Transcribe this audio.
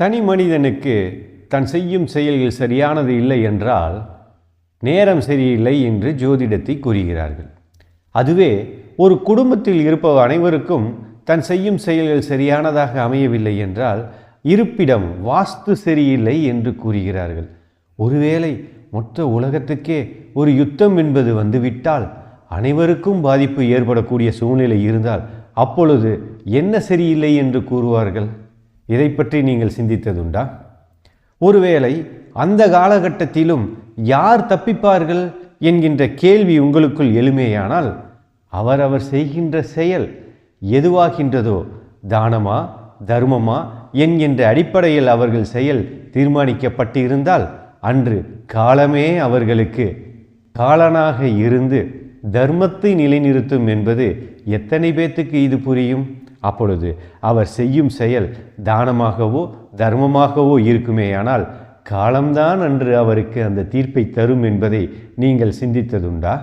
தனி மனிதனுக்கு தன் செய்யும் செயல்கள் சரியானது இல்லை என்றால் நேரம் சரியில்லை என்று ஜோதிடத்தை கூறுகிறார்கள். அதுவே ஒரு குடும்பத்தில் இருப்பவர் அனைவருக்கும் தன் செய்யும் செயல்கள் சரியானதாக அமையவில்லை என்றால் இருப்பிடம் வாஸ்து சரியில்லை என்று கூறுகிறார்கள். ஒருவேளை மொத்த உலகத்துக்கே ஒரு யுத்தம் என்பது வந்துவிட்டால் அனைவருக்கும் பாதிப்பு ஏற்படக்கூடிய சூழ்நிலை இருந்தால் அப்பொழுது என்ன சரியில்லை என்று கூறுவார்கள்? இதை பற்றி நீங்கள் சிந்தித்ததுண்டா? ஒருவேளை அந்த காலகட்டத்திலும் யார் தப்பிப்பார்கள் என்கின்ற கேள்வி உங்களுக்குள் எழுமேயானால் அவரவர் செய்கின்ற செயல் எதுவாகின்றதோ தானமா தர்மமா என்கின்ற அடிப்படையில் அவர்கள் செயல் தீர்மானிக்கப்பட்டு இருந்தால் அன்று காலமே அவர்களுக்கு காலனாக இருந்து தர்மத்தை நிலைநிறுத்தும் என்பது எத்தனை பேத்துக்கு இது புரியும்? அப்பொழுது அவர் செய்யும் செயல் தானமாகவோ தர்மமாகவோ இருக்குமேயானால் காலம்தான் அன்று அவருக்கு அந்த தீர்ப்பை தரும் என்பதை நீங்கள் சிந்தித்ததுண்டா?